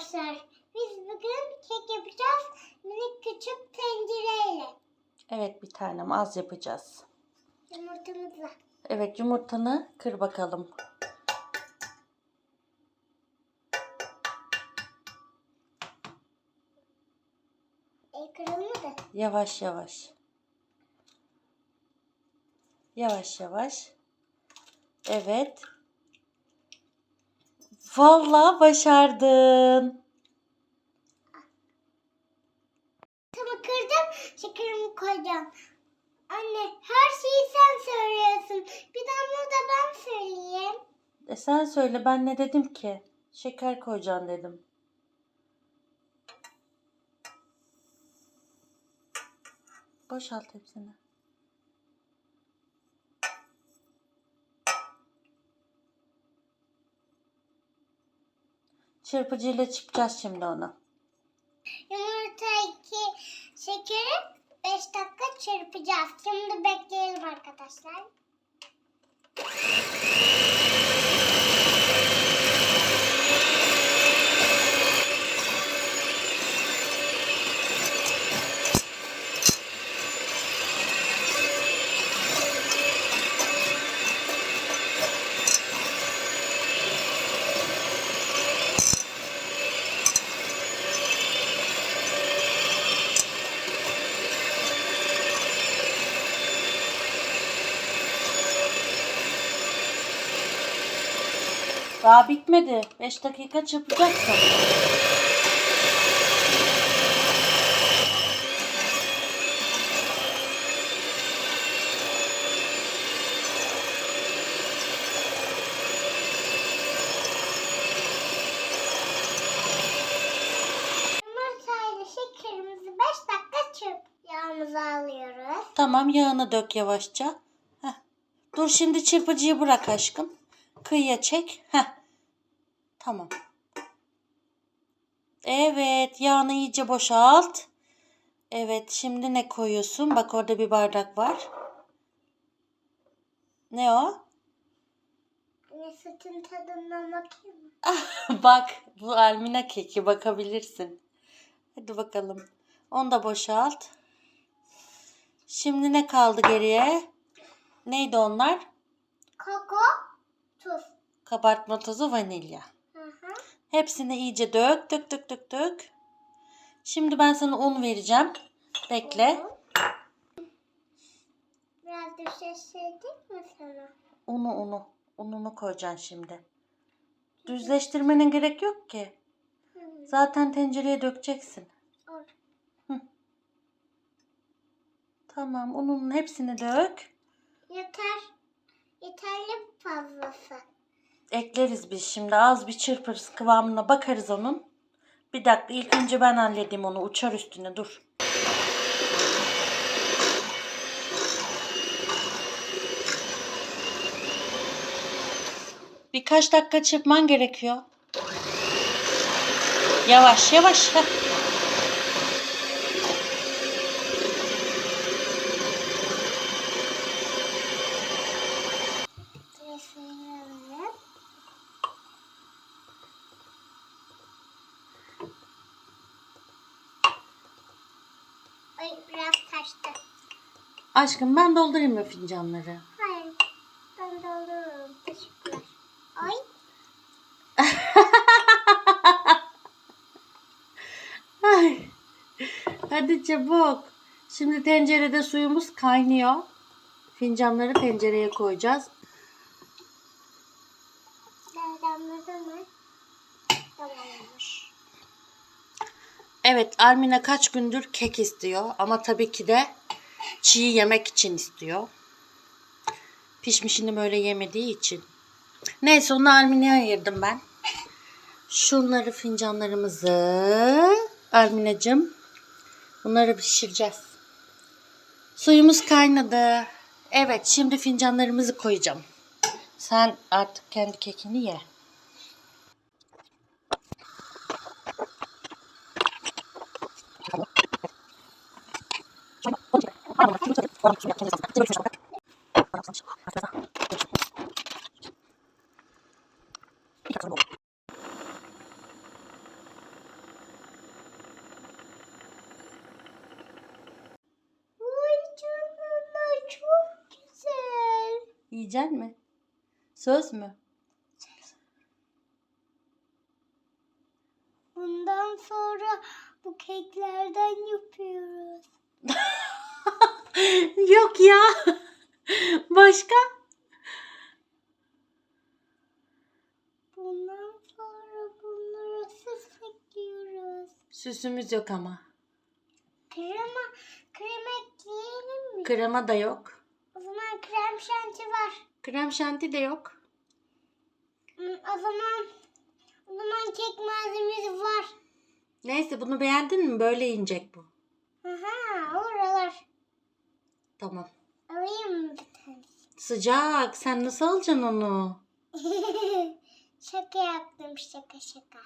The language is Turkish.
arkadaşlar. Biz bugün kek yapacağız. Minik küçük tencereyle. Evet bir tanem az yapacağız. Yumurtamızla. Evet yumurtanı kır bakalım. E kırılmadı. Yavaş yavaş. Yavaş yavaş. Evet. Vallahi başardın. Tamam kırdım. Şekerimi koyacağım. Anne her şeyi sen söylüyorsun. Bir damla da ben söyleyeyim. E sen söyle ben ne dedim ki? Şeker koyacaksın dedim. Boşalt hepsini. Çırpıcıyla çıkacağız şimdi onu. Yumurta iki şekeri 5 dakika çırpacağız. Şimdi bekleyelim arkadaşlar. Daha bitmedi. 5 dakika çırpacaksın. Yumurtayla şekerimizi 5 dakika çırp. Yağımızı alıyoruz. Tamam yağını dök yavaşça. Heh. Dur şimdi çırpıcıyı bırak aşkım. Kıyıya çek. Heh. Tamam. Evet yağını iyice boşalt. Evet şimdi ne koyuyorsun? Bak orada bir bardak var. Ne o? Anne sütün tadından bakayım mı? Bak bu Almina keki bakabilirsin. Hadi bakalım. Onu da boşalt. Şimdi ne kaldı geriye? Neydi onlar? Koko, tuz. Kabartma tozu, vanilya. Hı hı. Hepsini iyice dök, dök, dök, dök, dök. Şimdi ben sana un vereceğim. Bekle. Biraz düşerseydik mi sana? Unu, unu. Ununu koyacaksın şimdi. Düzleştirmenin gerek yok ki. Hı. Zaten tencereye dökeceksin. Tamam, ununun hepsini dök. Yeter. Yeterli fazlası. Ekleriz biz şimdi. Az bir çırparız kıvamına bakarız onun. Bir dakika ilk önce ben halledeyim onu. Uçar üstüne dur. Birkaç dakika çırpman gerekiyor. Yavaş yavaş. Ay biraz taştı. Aşkım ben doldurayım mı fincanları? Hayır. Ben doldururum. Teşekkürler. Ay. Ay. Hadi çabuk. Şimdi tencerede suyumuz kaynıyor. Fincanları tencereye koyacağız. Damladı mı? Tamammış. Evet Armina kaç gündür kek istiyor ama tabii ki de çiğ yemek için istiyor. Pişmişini böyle yemediği için. Neyse onu Armina'ya ayırdım ben. Şunları fincanlarımızı Armina'cığım bunları pişireceğiz. Suyumuz kaynadı. Evet şimdi fincanlarımızı koyacağım. Sen artık kendi kekini ye. Yiyecek mi? Söz mü? Bundan sonra bu keklerden yapıyoruz. Yok ya. Başka? Bundan sonra bunları süs ekliyoruz. Süsümüz yok ama. Krema, krem ekleyelim mi? Krema da yok. o zaman krem şanti var. Krem şanti de yok. O zaman o zaman kek malzemesi var. Neyse bunu beğendin mi? Böyle inecek bu. Aha, oralar. Tamam. Alayım mı bir tane? Sıcak. Sen nasıl alacaksın onu? şaka yaptım şaka şaka.